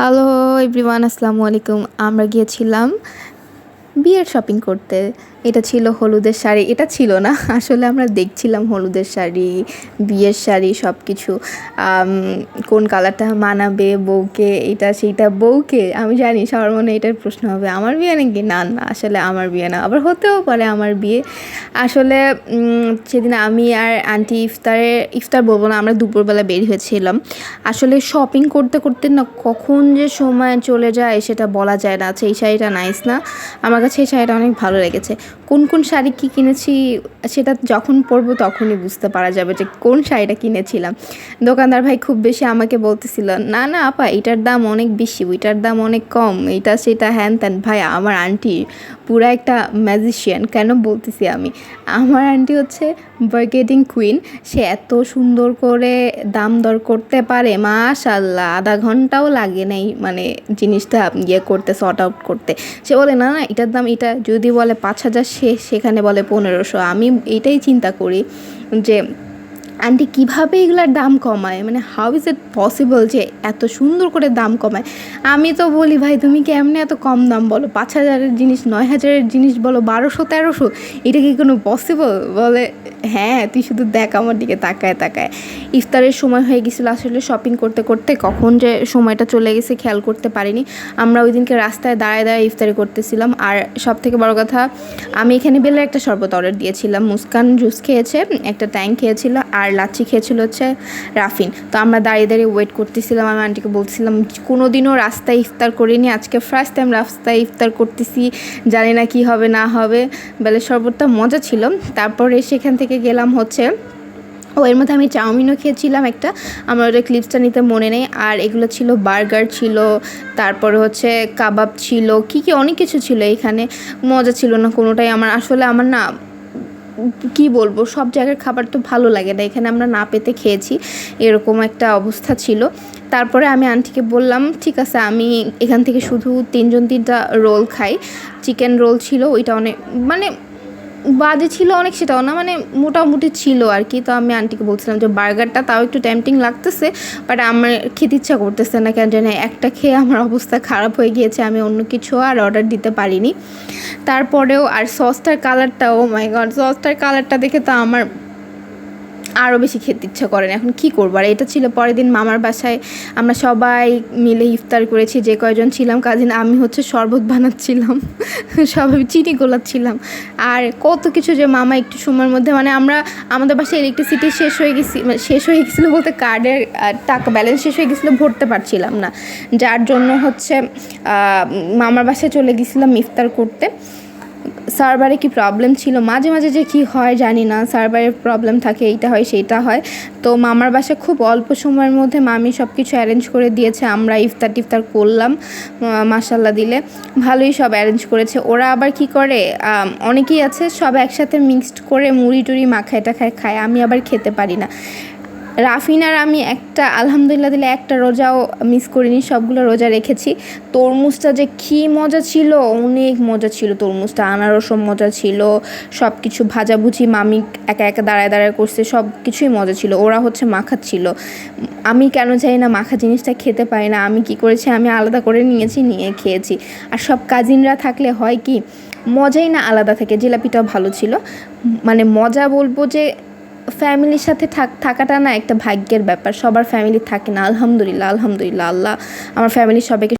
Hello everyone আসসালামু আলাইকুম। আমরা গিয়েছিলাম বিয়ের শপিং করতে। এটা ছিল হলুদের শাড়ি, এটা ছিল না। আসলে আমরা দেখছিলাম হলুদের শাড়ি, বিয়ের শাড়ি সব কিছু কোন কালারটা মানাবে বউকে, এটা সেইটা বউকে, আমি জানি, সবার মনে এটার প্রশ্ন হবে, আমার বিয়ে নাকি? না না, আসলে আমার বিয়ে না, আবার হতেও পারে আমার বিয়ে। আসলে সেদিন আমি আর আন্টি ইফতারে, ইফতার বলব না, আমরা দুপুরবেলা বের হয়েছিলাম। আসলে শপিং করতে করতে না কখন যে সময় চলে যায়, সেটা বলা যায় না আচ্ছা এই শাড়িটা নাইস না? আমার কাছে এই শাড়িটা অনেক ভালো লেগেছে। কোন কোন শাড়ি কী কিনেছি সেটা যখন পরবো তখনই বুঝতে পারা যাবে যে কোন শাড়িটা কিনেছিলাম। দোকানদার ভাই খুব বেশি আমাকে বলতেছিল, না না, আপা, এটার দাম অনেক বেশি, ওইটার দাম অনেক কম, এটা সেটা হ্যান ত্যান। ভাই, আমার আন্টি পুরা একটা ম্যাজিশিয়ান কেন বলতেছি আমি? আমার আন্টি হচ্ছে বার্গেটিং কুইন সে এত সুন্দর করে দাম দর করতে পারে মাশাল্লাহ আধা ঘন্টাও লাগে নাই মানে জিনিসটা ইয়ে করতে সর্ট আউট করতে। সে বলে, না না, এটার দাম, এটা যদি বলে পাঁচ হাজার সে সেখানে বলে পনেরোশো। আমি এটাই চিন্তা করি যে আন্টি কীভাবে এগুলার দাম কমায়? মানে হাউ ইজ ইট পসিবল যে এত সুন্দর করে দাম কমায়? আমি তো বলি, ভাই, তুমি কেমনে এত কম দাম বলো? পাঁচ হাজারের জিনিস, নয় হাজারের জিনিস বলো? বারোশো, তেরোশো? এটা কি কোনো পসিবল বলে হ্যাঁ তুই শুধু দেখ আমার দিকে তাকায় তাকায়। ইফতারের সময় হয়ে গেছিল আসলে শপিং করতে করতে। কখন যে সময়টা চলে গেছে, খেয়াল করতে পারিনি। আমরা ওই দিনকে রাস্তায় দাঁড়ায় দাঁড়ায় ইফতারি করতেছিলাম। আর সব থেকে বড় কথা, আমি এখানে বেলের একটা শরবত অর্ডার দিয়েছিলাম। মুস্কান জুস খেয়েছে, একটা ট্যাঙ্ক খেয়েছিল। আর লাচ্ছি খেয়েছিল হচ্ছে রাফিন। তো আমরা দাঁড়িয়ে দাঁড়িয়ে ওয়েট করতেছিলাম, আমি আন্টিকে বলছিলাম কোনো দিনও রাস্তায় ইফতার করিনি, আজকে ফার্স্ট টাইম রাস্তায় ইফতার করতেছি, জানি না কি হবে, না হবে। বেলের শরবতটা মজা ছিল। তারপরে সেখান থেকে গেলাম হচ্ছে, ও এর মধ্যে আমি চাউমিনও খেয়েছিলাম একটা, আমার ওটা ক্লিপসটা নিতে মনে নেই। আর এগুলো ছিল বার্গার ছিল, তারপরে হচ্ছে কাবাব ছিল, কি কি অনেক কিছু ছিল এখানে। মজা ছিল না কোনোটাই। আমার আসলে আমার না কি বলব, সব জায়গার খাবার তো ভালো লাগে না। এখানে আমরা না পেতে খেয়েছি, এরকম একটা অবস্থা ছিল। তারপরে আমি আন্টিকে বললাম, ঠিক আছে, আমি এখান থেকে শুধু তিনজন তিনটা রোল খাই। চিকেন রোল ছিল, ওইটা অনেক মানে বাজে ছিল অনেক সেটাও না মানে মোটামুটি ছিল আর কি। তো আমি আন্টিকে বলছিলাম যে বার্গারটা তাও একটু টেম্পটিং লাগতেছে বাট আমার খেতে ইচ্ছা করতেছে না কেন জানি, একটা খেয়ে আমার অবস্থা খারাপ হয়ে গিয়েছে, আমি অন্য কিছু আর অর্ডার দিতে পারিনি। তারপরেও আর সসটার কালারটাও মাই গড সসটার কালারটা দেখে তো আমার আরও বেশি খেতে ইচ্ছা করে না। এখন কি করব? আর এটা ছিল পরের দিন মামার বাসায়। আমরা সবাই মিলে ইফতার করেছি। যে কয়জন ছিলাম, কাজিন, আমি হচ্ছে শরবত বানাচ্ছিলাম। সবাই চিনি গোলাচ্ছিলাম। আর কত কিছু যে মামা একটু সময়ের মধ্যে মানে আমরা, আমাদের বাসায় ইলেকট্রিসিটি শেষ হয়ে গেছি মানে শেষ হয়ে গেছিল বলতে কার্ডের টাকা ব্যালেন্স শেষ হয়ে গেছিল, ভরতে পারছিলাম না। যার জন্য হচ্ছে মামার বাসায় চলে গেছিলাম ইফতার করতে। সার্ভারে কি প্রবলেম ছিল? মাঝে মাঝে যে কি হয় জানি না, সার্ভারের প্রবলেম থাকে, এইটা হয়, সেইটা হয়। তো মামার বাসায় খুব অল্প সময়ের মধ্যে মামি সব কিছু অ্যারেঞ্জ করে দিয়েছে, আমরা ইফতার টিফতার করলাম মাসাল্লা দিলে। ভালোই সব অ্যারেঞ্জ করেছে। ওরা আবার কি করে অনেকেই আছে সব একসাথে মিক্সড করে মুড়ি টুড়ি মাখায় টাখায় খায়, আমি আবার খেতে পারি না। রাফিনার আমি একটা, আলহামদুলিল্লাহ দিলে একটা রোজাও মিস করিনি, সবগুলো রোজা রেখেছি। তরমুজটা যে কী মজা ছিল, অনেক মজা ছিল তরমুজটা আনারসও মজা ছিল সব কিছু ভাজাভুজি, মামি একা একা দাঁড়ায় দাঁড়ায় করছে সব কিছুই মজা ছিল, ওরা হচ্ছে মাখাচ্ছিল আমি কেন চাই না মাখা জিনিসটা খেতে পারি না, আমি কি করেছি, আমি আলাদা করে নিয়েছি, নিয়ে খেয়েছি। আর সব কাজিনরা থাকলে হয় কি, মজাই না আলাদা থাকে, জিলাপিটাও ভালো ছিল। মানে মজা বলব যে ফ্যামিলির সাথে থাক থাকাটা না একটা ভাগ্যের ব্যাপার। সবার ফ্যামিলি থাকে না, আলহামদুলিল্লাহ আলহামদুলিল্লাহ, আল্লাহ। আমার ফ্যামিলির সবাইকে